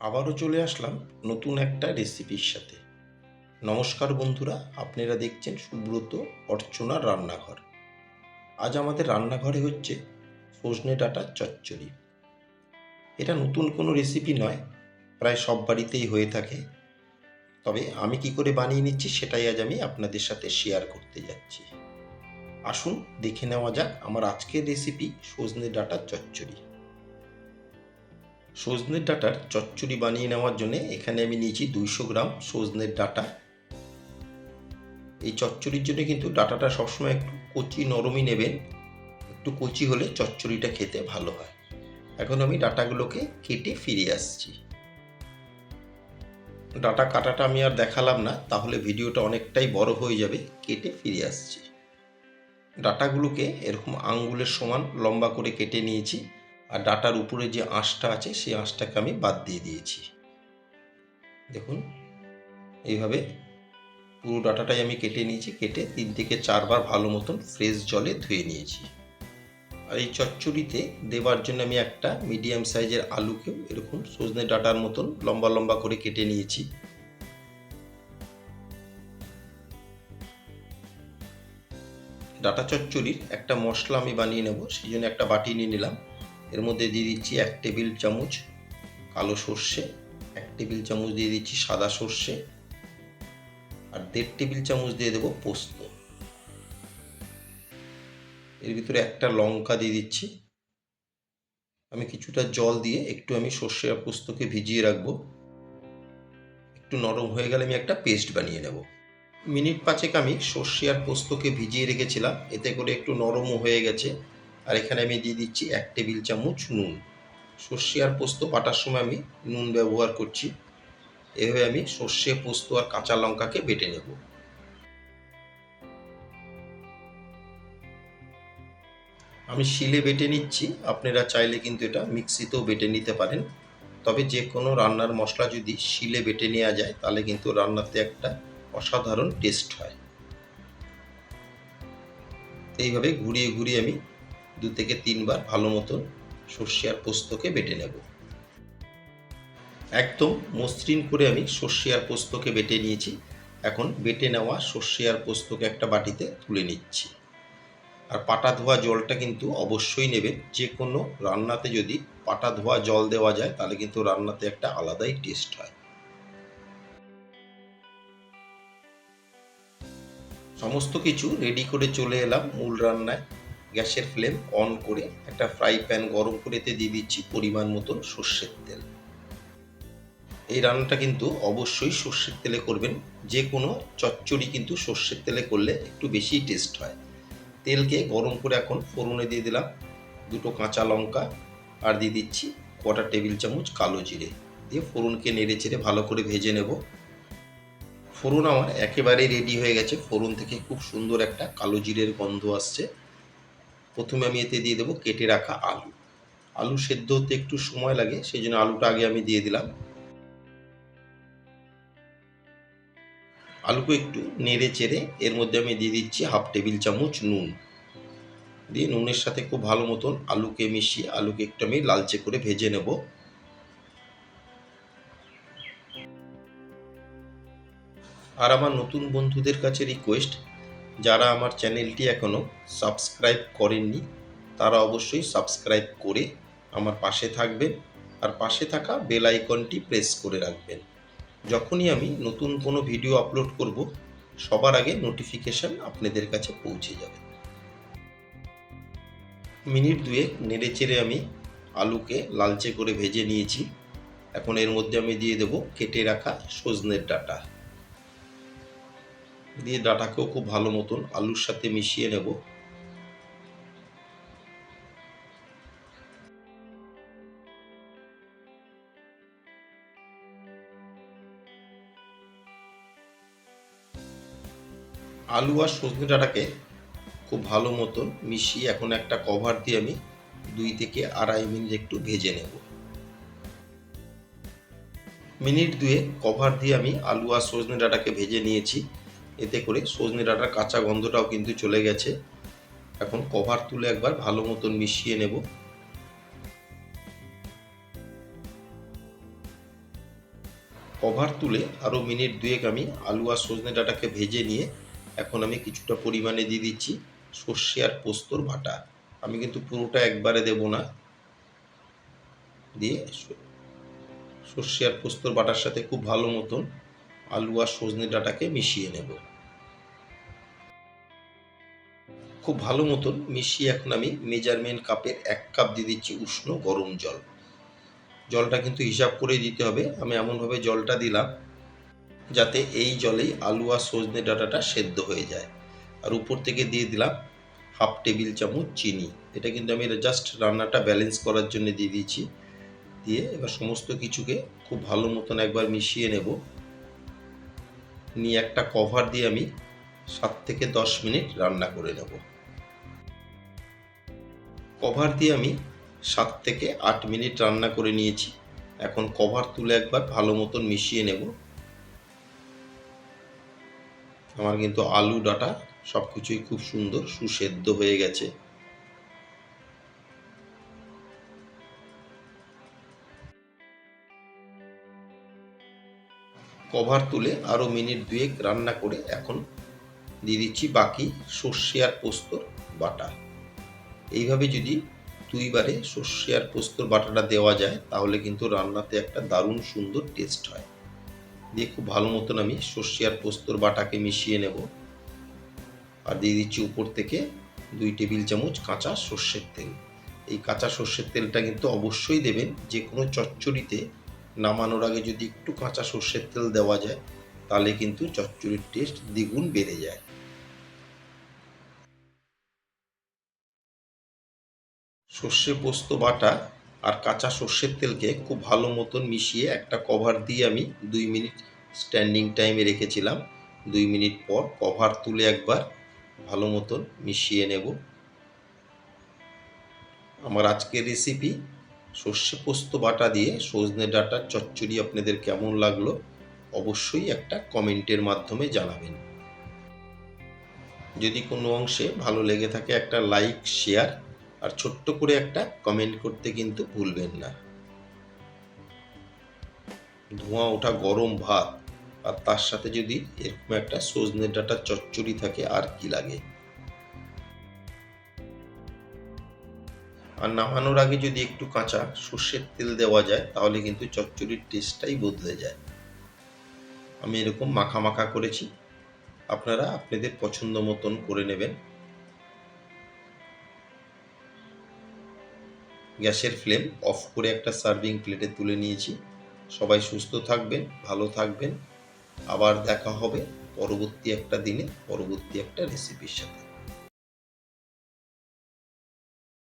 আবারও চলে আসলাম নতুন একটা রেসিপির সাথে। নমস্কার বন্ধুরা, আপনারা দেখছেন সুব্রত অর্চনার রান্নাঘর। আজ আমাদের রান্নাঘরে হচ্ছে সজনে ডাটার চচ্চড়ি। এটা নতুন কোনো রেসিপি নয়, প্রায় সব বাড়িতেই হয়ে থাকে। তবে আমি কি করে বানিয়ে নিচ্ছি সেটাই আজ আমি আপনাদের সাথে শেয়ার করতে যাচ্ছি। আসুন দেখে নেওয়া যাক আমার আজকের রেসিপি সজনে ডাটার চচ্চড়ি। সজনের ডাটার চচ্চড়ি বানিয়ে নেওয়ার জন্য এখানে আমি নিয়েছি দুইশো গ্রাম সজনের ডাটা। এই চচ্চড়ির জন্য কিন্তু ডাটাটা সবসময় একটু কচি নরমই নেবেন। একটু কচি হলে চচ্চড়িটা খেতে ভালো হয়। এখন আমি ডাটাগুলোকে কেটে ফিরে আসছি। ডাটা কাটাটা আমি আর দেখালাম না, তাহলে ভিডিওটা অনেকটাই বড় হয়ে যাবে। কেটে ফিরে আসছি। ডাটাগুলোকে এরকম আঙ্গুলের সমান লম্বা করে কেটে নিয়েছি। আর ডাটার উপরে যে আঁশটা আছে, সেই আঁশটাকে আমি বাদ দিয়ে দিয়েছি। দেখুন, এইভাবে পুরো ডাটাটাই আমি কেটে নিয়েছি, কেটে তিন থেকে চারবার ভালো মতন ফ্রেশ জলে ধুয়ে নিয়েছি। আর এই চচ্চড়িতে দেওয়ার জন্য আমি একটা মিডিয়াম সাইজের আলুকেও এরকম সজনে ডাটার মতন লম্বা লম্বা করে কেটে নিয়েছি। ডাটা চচ্চড়ির একটা মশলা আমি বানিয়ে নেব, সেই জন্য একটা বাটি নিয়ে নিলাম। এর মধ্যে দিয়ে দিচ্ছি এক টেবিল চামচ কালো সর্ষে, এক টেবিল চামচ দিয়ে দিচ্ছি সাদা সর্ষে আর দেড় টেবিল চামচ দিয়ে দেবো পোস্ত। এর ভিতরে একটা লঙ্কা দিয়ে দিচ্ছি। আমি কিছুটা জল দিয়ে একটু আমি সর্ষে আর পোস্তকে ভিজিয়ে রাখব। একটু নরম হয়ে গেলে আমি একটা পেস্ট বানিয়ে নেব। মিনিট পাঁচেক আমি সর্ষে আর পোস্তকে ভিজিয়ে রেখেছিলাম। এতে করে একটু নরমও হয়ে গেছে। আর এখানে আমি দিয়ে দিচ্ছি এক টেবিল চামচ নুন। সর্ষে আর পোস্ত বাটার সময় আমি নুন ব্যবহার করছি। এভাবে আমি সর্ষে, পোস্ত আর কাঁচা লঙ্কাকে বেটে নেব। আমি শিলে বেটে নিচ্ছি। আপনারা চাইলে কিন্তু এটা মিক্সিতেও বেটে নিতে পারেন। তবে যে কোনো রান্নার মশলা যদি শিলে বেটে নেওয়া যায়, তাহলে কিন্তু রান্নাতে একটা অসাধারণ টেস্ট হয়। এইভাবে ঘুরিয়ে ঘুরিয়ে আমি দু থেকে তিনবার ভালো মতন সর্ষে আর পোস্তকে বেটে নেব। একদম মসৃণ করে আমি সর্ষে আর পোস্তকে বেটে নিয়েছি। এখন বেটে নেওয়া সর্ষে আর পোস্তকে একটা বাটিতে তুলে নিচ্ছি। আর পাটা ধোয়া জলটা কিন্তু অবশ্যই নেবেন। যে কোনো রান্নাতে যদি পাটা ধোয়া জল দেওয়া যায়, তাহলে কিন্তু রান্নাতে একটা আলাদাই টেস্ট হয়। সমস্ত কিছু রেডি করে চলে এলাম মূল রান্নায়। গ্যাসের ফ্লেম অন করে একটা ফ্রাই প্যান গরম করে এতে দিয়ে দিচ্ছি পরিমাণ মতো সর্ষের তেল। এই রান্নাটা কিন্তু অবশ্যই সর্ষের তেলে করবেন। যে কোনো চচ্চড়ি কিন্তু সর্ষের তেলে করলে একটু বেশি টেস্ট হয়। তেলকে গরম করে এখন ফোড়নে দিয়ে দিলাম দুটো কাঁচা লঙ্কা আর দিয়ে দিচ্ছি কটা টেবিল চামচ কালো জিরে। দিয়ে ফোড়নকে নেড়ে চেড়ে ভালো করে ভেজে নেব। ফোড়ন আমার একেবারেই রেডি হয়ে গেছে। ফোড়ন থেকে খুব সুন্দর একটা কালো জিরের গন্ধ আসছে। প্রথমে আমি এতে দিয়ে দেবো কেটে রাখা আলু। আলু সেদ্ধ হতে একটু সময় লাগে সেই জন্য আলুটা আগে আমি দিয়ে দিলাম। আলুকে একটু নেড়ে চেড়ে এর মধ্যে আমি দিয়ে দিচ্ছি হাফ টেবিল চামচ নুন। দিয়ে নুনের সাথে খুব ভালো মতন আলুকে মিশিয়ে, আলুকে একটু আমি লালচে করে ভেজে নেব। আর আমার নতুন বন্ধুদের কাছে রিকোয়েস্ট যারা আমার চ্যানেলটি এখনও সাবস্ক্রাইব করেননি, তারা অবশ্যই সাবস্ক্রাইব করে আমার পাশে থাকবেন আর পাশে থাকা বেল আইকনটি প্রেস করে রাখবেন। যখনই আমি নতুন কোনো ভিডিও আপলোড করব, সবার আগে নোটিফিকেশান আপনাদের কাছে পৌঁছে যাবে। মিনিট দুয়েক নেড়ে চেড়ে আমি আলুকে লালচে করে ভেজে নিয়েছি। এখন এর মধ্যে আমি দিয়ে দেব কেটে রাখা সজনের ডাঁটা। দিয়ে ডাটাকেও খুব ভালো মতন আলুর সাথে মিশিয়ে নেব। আলু আর সজনে ডাটাকে খুব ভালো মতন মিশিয়ে এখন একটা কভার দিয়ে আমি দুই থেকে আড়াই মিনিট একটু ভেজে নেব। মিনিট দুয়ে কভার দিয়ে আমি আলু আর সজনে ডাটাকে ভেজে নিয়েছি। এতে করে সজনে ডাঁটার কাঁচা গন্ধটাও কিন্তু চলে গেছে। এখন কভার তুলে একবার ভালো মতন মিশিয়ে নেব। কভার তুলে আরও মিনিট দুয়েক আমি আলু আর সজনে ডাঁটাকে ভেজে নিয়ে এখন আমি কিছুটা পরিমাণে দিয়ে দিচ্ছি সর্ষে আর পোস্তর বাটা। আমি কিন্তু পুরোটা একবারে দেব না। দিয়ে সর্ষে আর পোস্তর বাটার সাথে খুব ভালো মতন আলু আর সজনে ডাঁটাকে মিশিয়ে নেব। খুব ভালো মতন মিশিয়ে এখন আমি মেজারমেন্ট কাপের এক কাপ দিয়ে দিচ্ছি উষ্ণ গরম জল। জলটা কিন্তু হিসাব করে দিতে হবে। আমি এমনভাবে জলটা দিলাম যাতে এই জলেই আলু আর সজনে ডাঁটাটা সেদ্ধ হয়ে যায়। আর উপর থেকে দিয়ে দিলাম হাফ টেবিল চামচ চিনি। এটা কিন্তু আমি জাস্ট রান্নাটা ব্যালেন্স করার জন্য দিয়ে দিয়েছি। দিয়ে এবার সমস্ত কিছুকে খুব ভালো মতন একবার মিশিয়ে নেব। নিয়ে একটা কভার দিয়ে আমি সাত থেকে দশ মিনিট রান্না করে নেব। কভার দিয়ে আমি সাত থেকে আট মিনিট রান্না করে নিয়েছি। এখন কভার তুলে একবার ভালো মতন মিশিয়ে নেব। আমার কিন্তু আলু ডাটা সব কিছুই খুব সুন্দর সুসেদ্ধ হয়ে গেছে। কভার তুলে আরও মিনিট দুয়েক রান্না করে এখন দিয়ে দিচ্ছি বাকি সর্ষে আর পোস্তর বাটা। এইভাবে যদি দুইবারে সর্ষে আর পোস্তর বাটাটা দেওয়া যায়, তাহলে কিন্তু রান্নাতে একটা দারুণ সুন্দর টেস্ট হয়। দিয়ে খুব ভালো মতন আমি সর্ষে আর পোস্তর বাটাকে মিশিয়ে নেব। আর দিয়ে দিচ্ছি উপর থেকে দুই টেবিল চামচ কাঁচা সর্ষের তেল। এই কাঁচা সর্ষের তেলটা কিন্তু অবশ্যই দেবেন, যে কোনো চচ্চড়িতে নামানোর আগে যদি একটু কাঁচা সর্ষের তেল দেওয়া যায়, তাহলে কিন্তু চচ্চড়ির টেস্ট দ্বিগুণ বেড়ে যায়। সর্ষে পোস্ত বাটা আর কাঁচা সর্ষের তেলকে খুব ভালো মতন মিশিয়ে একটা কভার দিয়ে আমি দুই মিনিট স্ট্যান্ডিং টাইমে রেখেছিলাম। দুই মিনিট পর কভার তুলে একবার ভালো মতন মিশিয়ে নেব। আমার আজকের রেসিপি সর্ষে পোস্ত বাটা দিয়ে সজনে ডাঁটার চচ্চড়ি আপনাদের কেমন লাগল অবশ্যই একটা কমেন্টের মাধ্যমে জানাবেন। যদি কোনো অংশে ভালো লেগে থাকে একটা লাইক শেয়ার আর ছোট্ট করে একটা কমেন্ট করতে কিন্তু ভুলবেন না। ধোঁয়া ওঠা গরম ভাত আর তার সাথে যদি এরকম একটা সজনে ডাটা চচ্চড়ি থাকে, আর কি লাগে? আর নামানোর আগে যদি একটু কাঁচা সর্ষের তেল দেওয়া যায়, তাহলে কিন্তু চচ্চড়ির টেস্টটাই বদলে যায়। আমি এরকম মাখা মাখা করেছি। আপনারা আপনাদের পছন্দ মতন করে নেবেন। গ্যাসের ফ্লেম অফ করে একটা সার্ভিং প্লেটে তুলে নিয়েছি। সবাই সুস্থ থাকবেন, ভালো থাকবেন। আবার দেখা হবে পরবর্তী একটা দিনে, পরবর্তী একটা রেসিপির সাথে।